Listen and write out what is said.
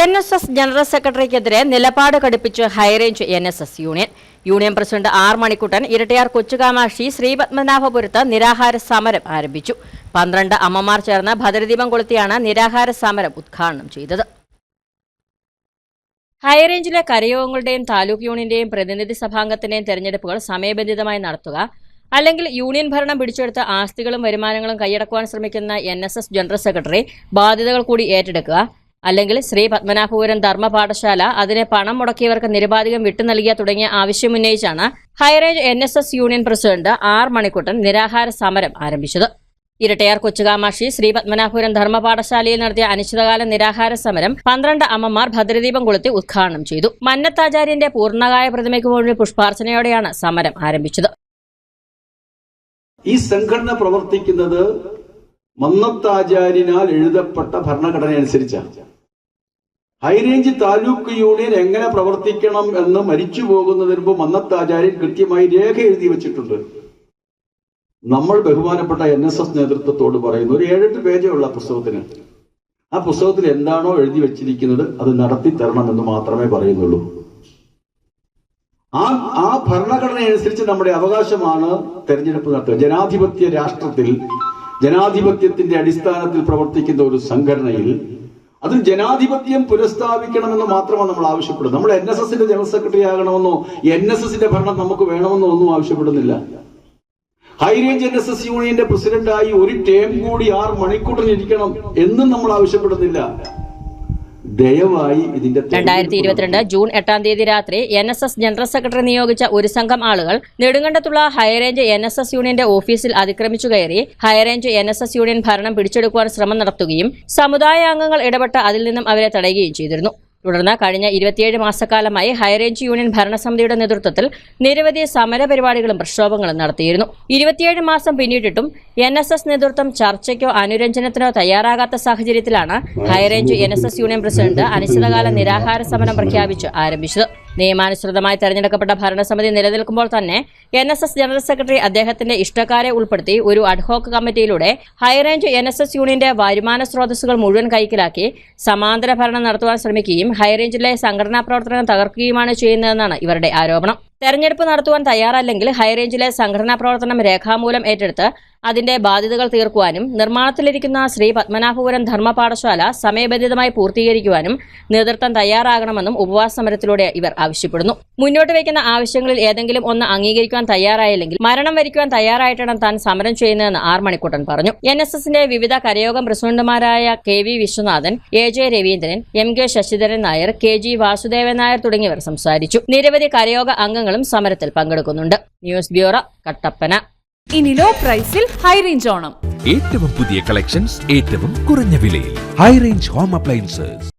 N S S general സെക്രട്ടറിക്കെതിരെ നിലപാട് കടുപ്പിച്ച് high range N S S union union president R Manikuttan Erattayar Kochukamakshi ശ്രീപത്മനാഭപുരത്ത് നിരാഹാര സമരം ആരംഭിച്ചു. പന്ത്രണ്ട് അമ്മമാർ ചേർന്ന് ഭദ്രദീപം കൊളുത്തിയാണ് നിരാഹാര സമരം ഉദ്ഘാടനം ചെയ്തത്. ഹൈറേഞ്ചിലെ കരയോഗങ്ങളുടെയും താലൂക്ക് യൂണിയന്റെയും പ്രതിനിധി സഭാംഗത്തിന്റെയും തെരഞ്ഞെടുപ്പുകൾ സമയബന്ധിതമായി നടത്തുക. അല്ലെങ്കിൽ യൂണിയൻ ഭരണം പിടിച്ചെടുത്ത ആസ്തികളും വരുമാനങ്ങളും കൈയടക്കുവാൻ ശ്രമിക്കുന്ന N S S general secretary ബാധ്യതകൾ കൂടി ഏറ്റെടുക്കുക. അല്ലെങ്കിൽ ശ്രീ പത്മനാഭപുരം ധർമ്മ പാഠശാല അതിനെ പണം മുടക്കിയവർക്ക് നിരുപാധികം വിട്ടു നൽകിയ തുടങ്ങിയ ആവശ്യമുന്നയിച്ചാണ് high range N S S union president R Manikuttan നിരാഹാര സമരം ആരംഭിച്ചത്. ഇരട്ടയാർ കൊച്ചുകാമാക്ഷി ശ്രീ പത്മനാഭപുരം ധർമ്മ പാഠശാലയിൽ നടത്തിയ അനിശ്ചിതകാല നിരാഹാര സമരം പന്ത്രണ്ട് അമ്മമാർ ഭദ്രദീപം കൊളുത്തി ഉദ്ഘാടനം ചെയ്തു. മന്നത്താചാര്യന്റെ പൂർണകായ പ്രതിമയ്ക്ക് മുന്നിൽ പുഷ്പാർച്ചനയോടെയാണ് സമരം ആരംഭിച്ചത്. ഈ സംഘടന പ്രവർത്തിക്കുന്നത് മന്നത്താചാര്യനാൽ എഴുതപ്പെട്ട ഭരണഘടന അനുസരിച്ചാണ് ഹൈറേഞ്ച് താലൂക്ക് യൂണിയൻ എങ്ങനെ പ്രവർത്തിക്കണം എന്ന് മരിച്ചു പോകുന്നതിന് മുമ്പ് മന്നത്താചാര്യൻ കൃത്യമായി രേഖ എഴുതി വെച്ചിട്ടുണ്ട്. നമ്മൾ ബഹുമാനപ്പെട്ട എൻ എസ് എസ് നേതൃത്വത്തോട് പറയുന്നു ഒരു ഏഴെട്ട് പേജേ ഉള്ള പുസ്തകത്തിന്. ആ പുസ്തകത്തിൽ എന്താണോ എഴുതി വെച്ചിരിക്കുന്നത് അത് നടത്തി തരണം എന്ന് മാത്രമേ പറയുന്നുള്ളൂ. ആ ആ ഭരണഘടന അനുസരിച്ച് നമ്മുടെ അവകാശമാണ് തെരഞ്ഞെടുപ്പ് നടത്തുക. ജനാധിപത്യ രാഷ്ട്രത്തിൽ ജനാധിപത്യത്തിന്റെ അടിസ്ഥാനത്തിൽ പ്രവർത്തിക്കുന്ന ഒരു സംഘടനയിൽ അതിൽ ജനാധിപത്യം പുനഃസ്ഥാപിക്കണമെന്ന് മാത്രമാണ് നമ്മൾ ആവശ്യപ്പെടുന്നത്. നമ്മൾ എൻ എസ് എസിന്റെ ജനറൽ സെക്രട്ടറി ആകണമെന്നോ എൻ എസ് എസിന്റെ ഭരണം നമുക്ക് വേണമെന്നോ ഒന്നും ആവശ്യപ്പെടുന്നില്ല. High range N S S യൂണിയന്റെ പ്രസിഡന്റായി ഒരു ടേം കൂടി ആറ് മണിക്കൂറിൽ ഇരിക്കണം എന്നും നമ്മൾ ആവശ്യപ്പെടുന്നില്ല. ദയവായി ഇതിന്റെ രണ്ടായിരത്തി ഇരുപത്തിരണ്ട് ജൂൺ എട്ടാം തീയതി രാത്രി N S S general secretary നിയോഗിച്ച ഒരു സംഘം ആളുകൾ നെടുങ്കണ്ടത്തുള്ള high range N S S യൂണിയന്റെ ഓഫീസിൽ അതിക്രമിച്ചു കയറി high range N S S union ഭരണം പിടിച്ചെടുക്കുവാൻ ശ്രമം നടത്തുകയും സമുദായ അംഗങ്ങൾ ഇടപെട്ട് അതിൽ നിന്നും അവരെ തടയുകയും ചെയ്തിരുന്നു. തുടർന്ന് കഴിഞ്ഞ ഇരുപത്തിയേഴ് മാസക്കാലമായി ഹൈറേഞ്ച് യൂണിയൻ ഭരണസമിതിയുടെ നേതൃത്വത്തിൽ നിരവധി സമരപരിപാടികളും പ്രക്ഷോഭങ്ങളും നടത്തിയിരുന്നു. ഇരുപത്തിയേഴ് മാസം പിന്നിട്ടിട്ടും എൻ എസ് എസ് നേതൃത്വം ചർച്ചയ്ക്കോ അനുരഞ്ജനത്തിനോ തയ്യാറാകാത്ത സാഹചര്യത്തിലാണ് high range N S S union president അനിശ്ചിതകാല നിരാഹാര സമരം പ്രഖ്യാപിച്ച് ആരംഭിച്ചത്. നിയമാനുസൃതമായി തെരഞ്ഞെടുക്കപ്പെട്ട ഭരണസമിതി നിലനിൽക്കുമ്പോൾ തന്നെ N S S general secretary അദ്ദേഹത്തിന്റെ ഇഷ്ടക്കാരെ ഉൾപ്പെടുത്തി ഒരു ad hoc കമ്മിറ്റിയിലൂടെ high range N S S യൂണിയന്റെ വരുമാന സ്രോതസ്സുകൾ മുഴുവൻ കൈക്കലാക്കി സമാന്തര ഭരണം നടത്തുവാൻ ശ്രമിക്കുകയും ഹൈറേഞ്ചിലെ സംഘടനാ പ്രവർത്തനം തകർക്കുകയുമാണ് ചെയ്യുന്നതെന്നാണ് ഇവരുടെ ആരോപണം. തെരഞ്ഞെടുപ്പ് നടത്തുവാൻ തയ്യാറല്ലെങ്കിൽ ഹൈറേഞ്ചിലെ സംഘടനാ പ്രവർത്തനം രേഖാമൂലം ഏറ്റെടുത്ത് അതിന്റെ ബാധ്യതകൾ തീർക്കുവാനും നിർമ്മാണത്തിലിരിക്കുന്ന ശ്രീ പത്മനാഭപുരം ധർമ്മ പാഠശാല സമയബന്ധിതമായി പൂർത്തീകരിക്കുവാനും നേതൃത്വം തയ്യാറാകണമെന്നും ഉപവാസ സമരത്തിലൂടെ ഇവർ ആവശ്യപ്പെടുന്നു. മുന്നോട്ട് വയ്ക്കുന്ന ആവശ്യങ്ങളിൽ ഏതെങ്കിലും ഒന്ന് അംഗീകരിക്കുവാൻ തയ്യാറായില്ലെങ്കിൽ മരണം വരിക്കുവാൻ തയ്യാറായിട്ടാണ് താൻ സമരം ചെയ്യുന്നതെന്ന് ആർ മണിക്കുട്ടൻ പറഞ്ഞു. എൻ എസ് എസിന്റെ വിവിധ കരയോഗം പ്രസിഡന്റുമാരായ K V Viswanathan A J Raveendran M K Sasidharan Nair K G Vasudevan Nair തുടങ്ങിയവർ സംസാരിച്ചു. നിരവധി കരയോഗ അംഗങ്ങളും സമരത്തിൽ പങ്കെടുക്കുന്നുണ്ട്. News bureau Kattappana. ഇനി ലോ പ്രൈസിൽ ഹൈ റേഞ്ച് ഓണം. ഏറ്റവും പുതിയ കളക്ഷൻസ് ഏറ്റവും കുറഞ്ഞ വിലയിൽ. High range home appliances